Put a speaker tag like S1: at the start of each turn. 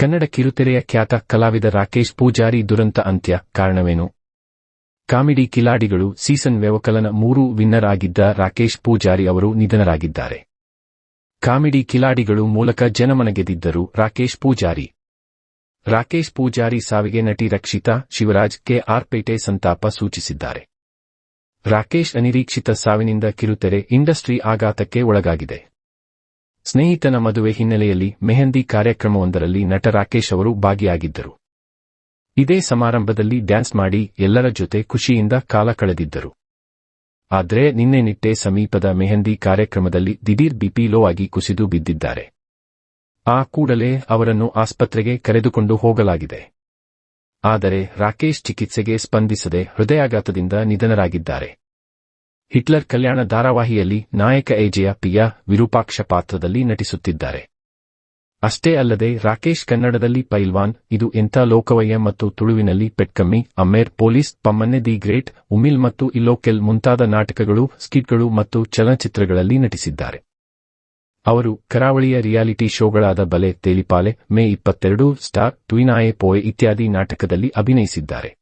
S1: ಕನ್ನಡ ಕಿರುತೆರೆಯ ಖ್ಯಾತ ಕಲಾವಿದ ರಾಕೇಶ್ ಪೂಜಾರಿ ದುರಂತ ಅಂತ್ಯ ಕಾರಣವೇನು? ಕಾಮಿಡಿ ಕಿಲಾಡಿಗಳು ಸೀಸನ್ ವ್ಯವಕಲನ ಮೂರು ವಿನ್ನರ್ ಆಗಿದ್ದ ರಾಕೇಶ್ ಪೂಜಾರಿ ಅವರು ನಿಧನರಾಗಿದ್ದಾರೆ. ಕಾಮಿಡಿ ಕಿಲಾಡಿಗಳು ಮೂಲಕ ಜನಮನ ಗೆದ್ದಿದ್ದರು ರಾಕೇಶ್ ಪೂಜಾರಿ. ರಾಕೇಶ್ ಪೂಜಾರಿ ಸಾವಿಗೆ ನಟಿ ರಕ್ಷಿತಾ ಶಿವರಾಜ್ ಕೆ ಆರ್ ಪೇಟೆ ಸಂತಾಪ ಸೂಚಿಸಿದ್ದಾರೆ. ರಾಕೇಶ್ ಅನಿರೀಕ್ಷಿತ ಸಾವಿನಿಂದ ಕಿರುತೆರೆ ಇಂಡಸ್ಟ್ರಿ ಆಘಾತಕ್ಕೆ ಒಳಗಾಗಿದೆ. ಸ್ನೇಹಿತನ ಮದುವೆ ಹಿನ್ನೆಲೆಯಲ್ಲಿ ಮೆಹಂದಿ ಕಾರ್ಯಕ್ರಮವೊಂದರಲ್ಲಿ ನಟ ರಾಕೇಶ್ ಅವರು ಭಾಗಿಯಾಗಿದ್ದರು. ಇದೇ ಸಮಾರಂಭದಲ್ಲಿ ಡ್ಯಾನ್ಸ್ ಮಾಡಿ ಎಲ್ಲರ ಜೊತೆ ಖುಷಿಯಿಂದ ಕಾಲ ಕಳೆದಿದ್ದರು. ಆದರೆ ನಿನ್ನೆ ನಿಟ್ಟೆ ಸಮೀಪದ ಮೆಹಂದಿ ಕಾರ್ಯಕ್ರಮದಲ್ಲಿ ದಿಢೀರ್ ಬಿಪಿ ಲೋ ಆಗಿ ಕುಸಿದು ಬಿದ್ದಿದ್ದಾರೆ. ಆ ಕೂಡಲೇ ಅವರನ್ನು ಆಸ್ಪತ್ರೆಗೆ ಕರೆದುಕೊಂಡು ಹೋಗಲಾಗಿದೆ. ಆದರೆ ರಾಕೇಶ್ ಚಿಕಿತ್ಸೆಗೆ ಸ್ಪಂದಿಸದೆ ಹೃದಯಾಘಾತದಿಂದ ನಿಧನರಾಗಿದ್ದಾರೆ. ಹಿಟ್ಲರ್ ಕಲ್ಯಾಣ ಧಾರಾವಾಹಿಯಲ್ಲಿ ನಾಯಕ ಏಜೆಯ ಪಿಯಾ ವಿರೂಪಾಕ್ಷ ಪಾತ್ರದಲ್ಲಿ ನಟಿಸುತ್ತಿದ್ದಾರೆ. ಅಷ್ಟೇ ಅಲ್ಲದೆ ರಾಕೇಶ್ ಕನ್ನಡದಲ್ಲಿ ಪೈಲ್ವಾನ್, ಇದು ಎಂಥ ಲೋಕವಯ್ಯ ಮತ್ತು ತುಳುವಿನಲ್ಲಿ Petkammi, Amer police, Pammanne the great, Umil ಮತ್ತು ಇಲೋಕೆಲ್ ಮುಂತಾದ ನಾಟಕಗಳು, ಸ್ಕಿಟ್ಗಳು ಮತ್ತು ಚಲನಚಿತ್ರಗಳಲ್ಲಿ ನಟಿಸಿದ್ದಾರೆ. ಅವರು ಕರಾವಳಿಯ ರಿಯಾಲಿಟಿ ಶೋಗಳಾದ ಬಲೆ, ತೇಲಿಪಾಲೆ, ಮೇ ಇಪ್ಪತ್ತೆರಡು, ಸ್ಟಾರ್ ಟ್ವಿನಾಯೆ ಪೋಯೆ ಇತ್ಯಾದಿ ನಾಟಕದಲ್ಲಿ ಅಭಿನಯಿಸಿದ್ದಾರೆ.